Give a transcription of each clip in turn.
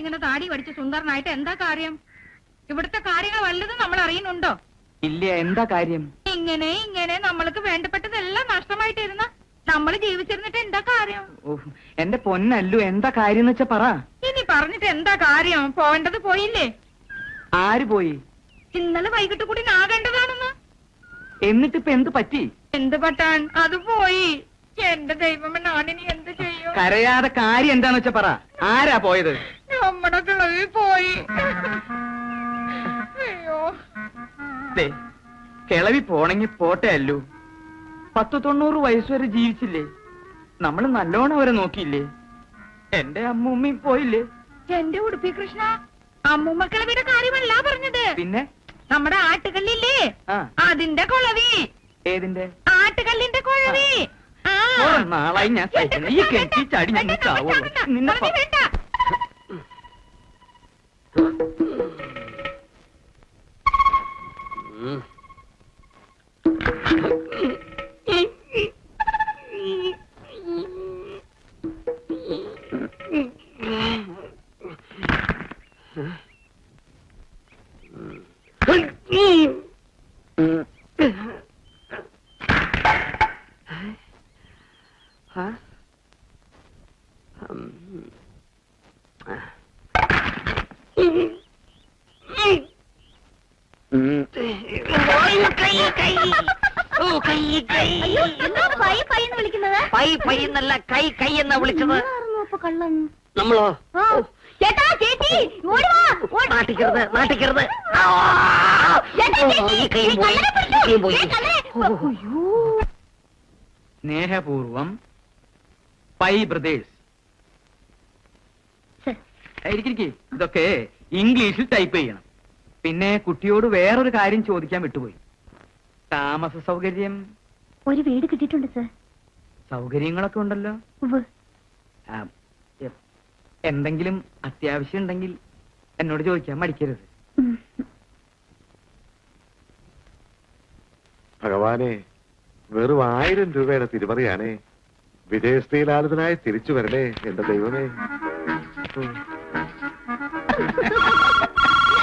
ഇങ്ങനെ താടി പഠിച്ച് സുന്ദരനായിട്ട് എന്താ കാര്യം? ഇവിടുത്തെ കാര്യങ്ങൾ വല്ലതും നമ്മൾ അറിയുന്നുണ്ടോ? ഇല്ല എന്താ കാര്യം? ഇങ്ങനെ ഇങ്ങനെ നമ്മൾക്ക് വേണ്ടപ്പെട്ടതെല്ലാം നഷ്ടമായിട്ടിരുന്ന നമ്മൾ ജീവിച്ചിരുന്നിട്ട് എന്താ കാര്യം? എന്റെ പൊന്നല്ലു എന്താ കാര്യം എന്ന് വെച്ചാ പറ. ഇനി പറഞ്ഞിട്ട് എന്താ കാര്യം? പോവേണ്ടത് പോയില്ലേ? ആര് പോയി? ഇന്നലെ വൈകിട്ട് കൂടി നാകേണ്ടതാണെന്ന് എന്നിട്ടിപ്പ എന്ത് പറ്റി? എന്ത് പറ്റാൻ? അത് പോയി. എന്റെ ദൈവമേ ഞാനിനി എന്ത് ചെയ്യും? കരയാതെ കാര്യം എന്താണെന്ന് വെച്ചാ പറ. ആരാ പോയത്? നമ്മുടെ കിളവി പോയി. അയ്യോ. ദേ, കിളവി പോണെങ്കി പോട്ടെ അല്ലു. പത്ത് തൊണ്ണൂറ് വയസ്സ് വരെ ജീവിച്ചില്ലേ? നമ്മൾ നല്ലോണം അവരെ നോക്കിയില്ലേ? എന്റെ അമ്മൂമ്മയും പോയില്ലേ? എന്റെ ഉടുപ്പി കൃഷ്ണ അമ്മൂമ്മ കിളവിയുടെ കാര്യമല്ല പറഞ്ഞത്. പിന്നെ? നമ്മുടെ ആട്ടുകല്ലില്ലേ? ആ. അതിന്റെ കുളവി. ഏതിന്റെ? ആട്ടുകല്ലിന്റെ കുഴവി. കുറെ നാളായി ഞാൻ സഹിക്കുന്നു. ഈ കെട്ടി ചാടി ഞാൻ ചാവുള്ളൂ. നിന്നെ കുളവി എന്നല്ല കൈ കൈ എന്നാ വിളിച്ചത് ആയിരുന്നു അപ്പൊ കള്ളൻ നമ്മളോ ആ, ചേട്ടാ ചേച്ചി ഓടി വാ ഓടി. നാട്ടിക്കരുത് നാട്ടിക്കരുത് ആ! ചേട്ടാ, ചേച്ചി, ഈ കൈയും ഈ പോയി കള്ളനെ ഈ പിടിച്ചോ. കൈയും പോയി ഏ, കള്ളനെ. അയ്യോ. സ്നേഹപൂർവം പൈ ബ്രദേഴ്സ് സർ, ഇരിക്കിരിക്കെ ഇതൊക്കെ ഇംഗ്ലീഷിൽ ടൈപ്പ് ചെയ്യണം. പിന്നെ കുട്ടിയോട് വേറൊരു കാര്യം ചോദിക്കാൻ വിട്ടുപോയി. താമസ സൗകര്യം. ഒരു വീട് കിട്ടിയിട്ടുണ്ട് സർ. സൗകര്യങ്ങളൊക്കെ ഉണ്ടല്ലോ. ആ, എ- എന്തെങ്കിലും അത്യാവശ്യം ഉണ്ടെങ്കിൽ എന്നോട് ചോദിക്കാൻ മടിക്കരുത്. ഭഗവാനെ വെറും ആയിരം രൂപയുടെ തിരുമറിയാണേ. വിജയശ്രീലാളിതനായി തിരിച്ചു വരണേ എന്റെ ദൈവമേ. ഉം.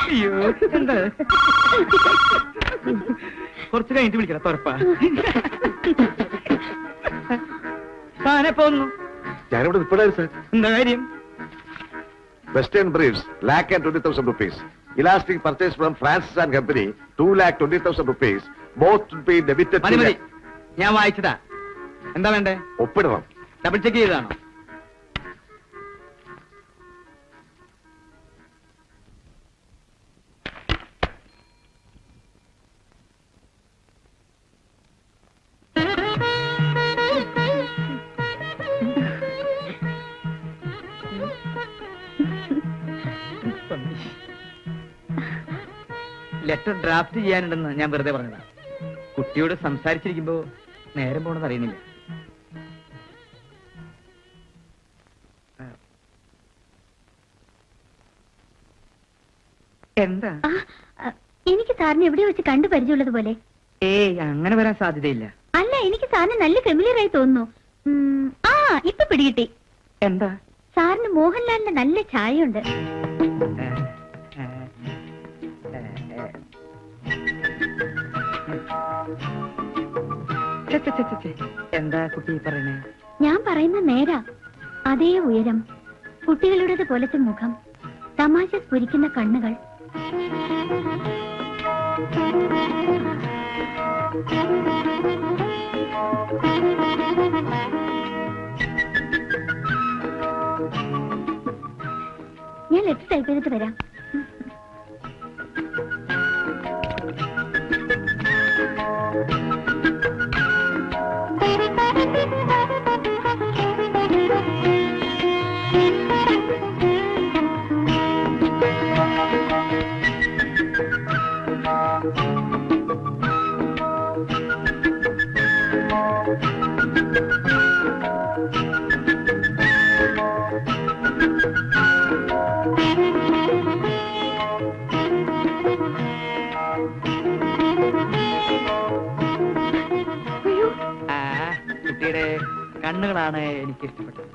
അയ്യോ എന്താ? കുറച്ച് കഴിഞ്ഞിട്ട് വിളിക്കണം തുറപ്പാ താനെ പോന്നു ഞാനിവിടെ നിൽപ്പടായിരുന്നു സാർ എന്താ കാര്യം? Western briefs lakh and twenty thousand rupees elastic purchase from Francis and company two lakh twenty thousand rupees both be debited ഞാൻ വായിച്ചതാ. എന്താ വേണ്ടേ? ഒപ്പിടണം. ഡബിൾ ചെക്ക് ചെയ്തതാണോ? ലെറ്റർ ഡ്രാഫ്റ്റ് ചെയ്യാനുണ്ടെന്ന് ഞാൻ വെറുതെ പറഞ്ഞതാ. കുട്ടിയോട് സംസാരിച്ചിരിക്കുമ്പോ നേരം പോണെന്ന് അറിയുന്നില്ല. എന്താ? എനിക്ക് സാറിനെ എവിടെ വെച്ച് കണ്ടു പരിചയമുള്ളത് പോലെ ഏയ് അങ്ങനെ വരാൻ സാധ്യതയില്ല. അല്ല എനിക്ക് സാറിന് നല്ല ഫെമിലിയർ ആയി തോന്നുന്നു. ആ ഇപ്പൊ പിടികിട്ടി. എന്താ? സാറിന് മോഹൻലാലിന്റെ നല്ല ചായയുണ്ട് എന്താ കുട്ടി പറയണേ ഞാൻ പറയുന്ന നേരാ. അതേ ഉയരം. കുട്ടികളുടേത് പോലത്തെ മുഖം. തമാശ സ്ഫുരിക്കുന്ന കണ്ണുകൾ. ഞാൻ ലെറ്റർ ടൈപ്പ് ചെയ്തിട്ട് വരാം. കുട്ടിയുടെ കണ്ണുകളാണ് എനിക്ക് ഇഷ്ടപ്പെട്ടത്.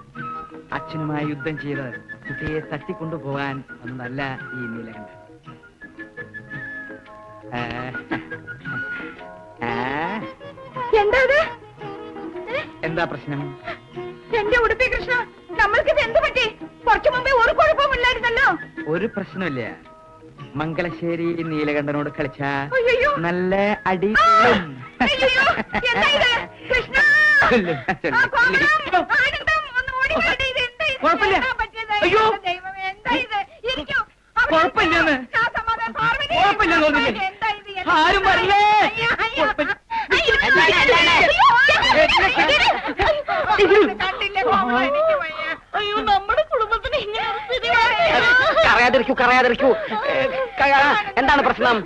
അച്ഛനുമായി യുദ്ധം ചെയ്ത് കുട്ടിയെ തട്ടിക്കൊണ്ടുപോകാൻ ഒന്നല്ല ഈ നീലകണ്ഠൻ. എന്താ ഇത് ഏ? എന്താ പ്രശ്നം എന്റെ ഉടുപ്പി കൃഷ്ണ നമ്മൾക്ക് ഇത് എന്ത് പറ്റി കുറച്ചു മുമ്പേ ഒരു കുഴപ്പമില്ലായിരുന്നല്ലോ ഒരു പ്രശ്നമില്ല മംഗലശ്ശേരി നീലകണ്ഠനോട് കളിച്ച അയ്യോ നല്ല അടി കൊള്ളും. അയ്യോ എന്താ ഇത്? കൃഷ്ണ! കോമളം, ആനന്ദം, ഒന്ന് ഇത് എന്താ ഇത്? കുഴപ്പമില്ല. എന്താ പറ്റിയത്? അയ്യോ. ദൈവമേ, എന്താ ഇത്? ഇരിക്കൂ. അവിടെ കുഴപ്പമില്ലെന്ന്. ആ സമാധാനം, പാർവതി. കുഴപ്പമില്ലെന്ന് പറഞ്ഞില്ലേ? ആരും? വരില്ലേ? നമ്മുടെ കുടുംബത്തിന് ഇങ്ങനെ കറയാതിരിക്കൂ എന്താണ് പ്രശ്നം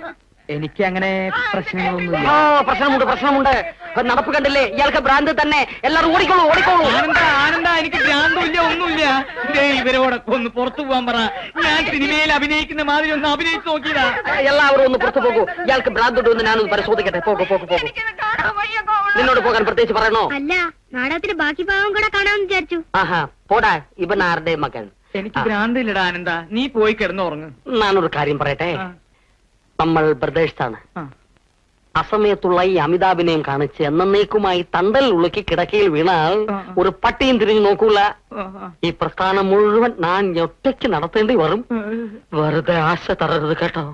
എനിക്ക് അങ്ങനെ പ്രശ്നങ്ങളൊന്നുമില്ല. ഓ പ്രശ്നമുണ്ട് പ്രശ്നമുണ്ട്. നടപ്പ് കണ്ടില്ലേ? ഇയാൾക്ക് ഭ്രാന്ത് തന്നെ. എല്ലാരും ഓടിക്കോളൂ ഓടിക്കോളൂ. ആനന്ദ ആനന്ദ എനിക്ക് ഭ്രാന്തില്ല ഒന്നുമില്ല. ദേ ഇവരോടൊക്കെ ഒന്ന് പുറത്തു പോകാൻ പറ. ഞാൻ സിനിമയിൽ അഭിനയിക്കുന്ന മാതിരി ഒന്ന് അഭിനയിച്ചു നോക്കിയതാ. എല്ലാവരും ഒന്ന് പുറത്തു പോകൂ. ഇയാൾക്ക് ഭ്രാന്ത് ഉണ്ട് എന്ന് ഞാനൊന്ന് പരിശോധിക്കട്ടെ. പോകൂ പോകൂ പോകൂ നിന്നോട് പോകാൻ പ്രത്യേകിച്ച് പറയണോ? അല്ല നാടകത്തിന്റെ ബാക്കി ഭാഗം കൂടെ കാണാമെന്ന് വിചാരിച്ചു. ആഹാ പോടാ ഇവൻ ആരുടെ മകൻ. എനിക്ക് ഭ്രാന്തില്ലടാ ആനന്ദ. നീ പോയി കിടന്നുറങ്ങ്. ഞാനൊരു കാര്യം പറയട്ടെ? നമ്മൾ ബ്രദേഴ്സാണ്. അസമയത്തുള്ള ഈ അമിതാഭിനയം കാണിച്ച് എന്നേക്കുമായി തണ്ടൽ ഉളുക്കി കിടക്കയിൽ വീണാൽ. ഒരു പട്ടിയും തിരിഞ്ഞു നോക്കൂല. ഈ പ്രസ്ഥാനം മുഴുവൻ ഞാൻ ഒറ്റയ്ക്ക് നടത്തേണ്ടി വരും വെറുതെ ആശ തറരുത് കേട്ടോ.